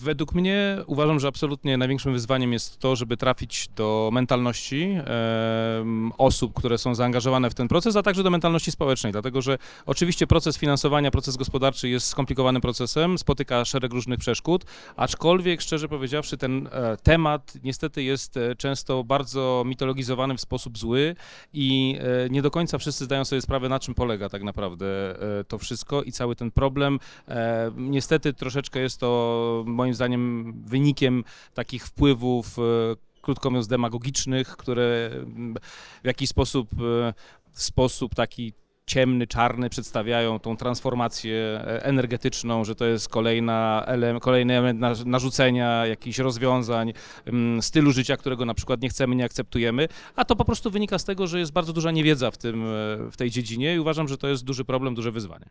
Według mnie uważam, że absolutnie największym wyzwaniem jest to, żeby trafić do mentalności em, osób, które są zaangażowane w ten proces, a także do mentalności społecznej, dlatego że oczywiście proces finansowania, proces gospodarczy jest skomplikowanym procesem, spotyka szereg różnych przeszkód, aczkolwiek szczerze powiedziawszy ten e, temat niestety jest e, często bardzo mitologizowany w sposób zły i e, nie do końca wszyscy zdają sobie sprawę, na czym polega tak naprawdę e, to wszystko i cały ten problem. E, Niestety troszeczkę jest to moim zdaniem wynikiem takich wpływów, e, krótko mówiąc, demagogicznych, które w jakiś sposób, e, w sposób taki ciemny, czarny przedstawiają tą transformację e, energetyczną, że to jest kolejna ele, kolejny element na- narzucenia jakichś rozwiązań, mm, stylu życia, którego na przykład nie chcemy, nie akceptujemy, a to po prostu wynika z tego, że jest bardzo duża niewiedza w, tym, w tej dziedzinie i uważam, że to jest duży problem, duże wyzwanie.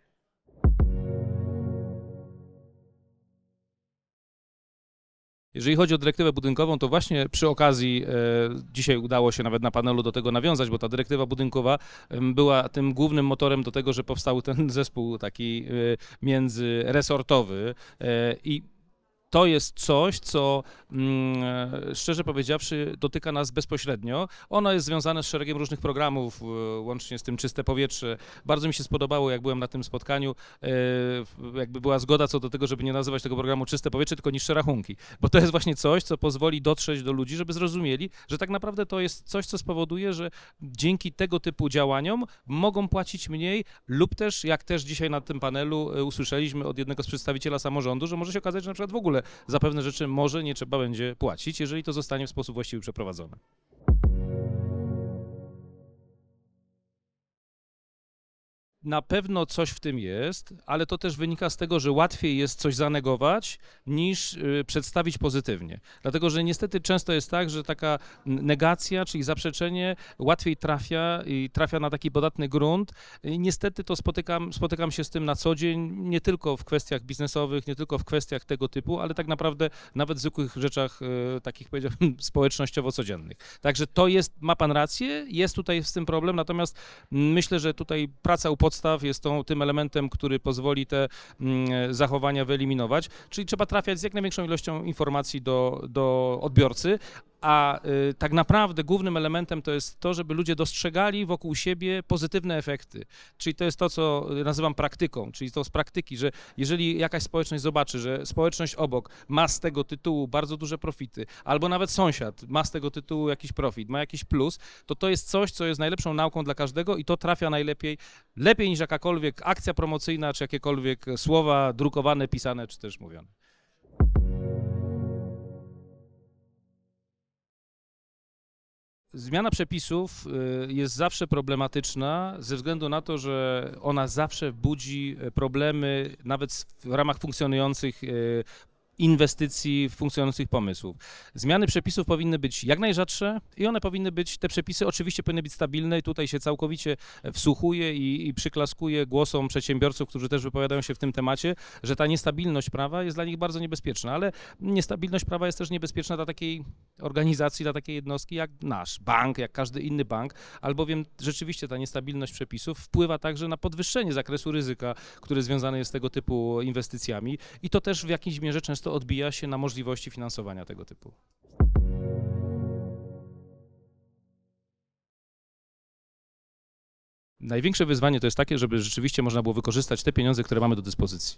Jeżeli chodzi o dyrektywę budynkową, to właśnie przy okazji e, dzisiaj udało się nawet na panelu do tego nawiązać, bo ta dyrektywa budynkowa była tym głównym motorem do tego, że powstał ten zespół taki e, międzyresortowy e, i to jest coś, co mm, e, szczerze powiedziawszy dotyka nas bezpośrednio. Ono jest związane z szeregiem różnych programów, e, łącznie z tym Czyste Powietrze. Bardzo mi się spodobało, jak byłem na tym spotkaniu, e, jakby była zgoda co do tego, żeby nie nazywać tego programu Czyste Powietrze, tylko niższe rachunki. Bo to jest właśnie coś, co pozwoli dotrzeć do ludzi, żeby zrozumieli, że tak naprawdę to jest coś, co spowoduje, że dzięki tego typu działaniom mogą płacić mniej lub też, jak też dzisiaj na tym panelu usłyszeliśmy od jednego z przedstawiciela samorządu, że może się okazać, że na przykład w ogóle za pewne rzeczy może nie trzeba będzie płacić, jeżeli to zostanie w sposób właściwy przeprowadzone. Na pewno coś w tym jest, ale to też wynika z tego, że łatwiej jest coś zanegować niż y, przedstawić pozytywnie. Dlatego, że niestety często jest tak, że taka negacja, czyli zaprzeczenie łatwiej trafia i trafia na taki podatny grunt. I niestety to spotykam, spotykam się z tym na co dzień, nie tylko w kwestiach biznesowych, nie tylko w kwestiach tego typu, ale tak naprawdę nawet w zwykłych rzeczach y, takich powiedziałbym społecznościowo-codziennych. Także to jest, ma pan rację, jest tutaj z tym problem, natomiast Myślę, że tutaj praca u podstaw jest tą, tym elementem, który pozwoli te mm, zachowania wyeliminować, czyli trzeba trafiać z jak największą ilością informacji do, do odbiorcy, a y, tak naprawdę głównym elementem to jest to, żeby ludzie dostrzegali wokół siebie pozytywne efekty. Czyli to jest to, co nazywam praktyką, czyli to z praktyki, że jeżeli jakaś społeczność zobaczy, że społeczność obok ma z tego tytułu bardzo duże profity, albo nawet sąsiad ma z tego tytułu jakiś profit, ma jakiś plus, to to jest coś, co jest najlepszą nauką dla każdego i to trafia najlepiej, lepiej niż jakakolwiek akcja promocyjna, czy jakiekolwiek słowa drukowane, pisane, czy też mówione. Zmiana przepisów y, jest zawsze problematyczna ze względu na to, że ona zawsze budzi y, problemy nawet w ramach funkcjonujących inwestycji, funkcjonujących pomysłów. Zmiany przepisów powinny być jak najrzadsze i one powinny być, te przepisy oczywiście powinny być stabilne i tutaj się całkowicie wsłuchuję i, i przyklaskuję głosom przedsiębiorców, którzy też wypowiadają się w tym temacie, że ta niestabilność prawa jest dla nich bardzo niebezpieczna, ale niestabilność prawa jest też niebezpieczna dla takiej organizacji, dla takiej jednostki jak nasz bank, jak każdy inny bank, albowiem rzeczywiście ta niestabilność przepisów wpływa także na podwyższenie zakresu ryzyka, który związany jest z tego typu inwestycjami i to też w jakiejś mierze często odbija się na możliwości finansowania tego typu. Największe wyzwanie to jest takie, żeby rzeczywiście można było wykorzystać te pieniądze, które mamy do dyspozycji.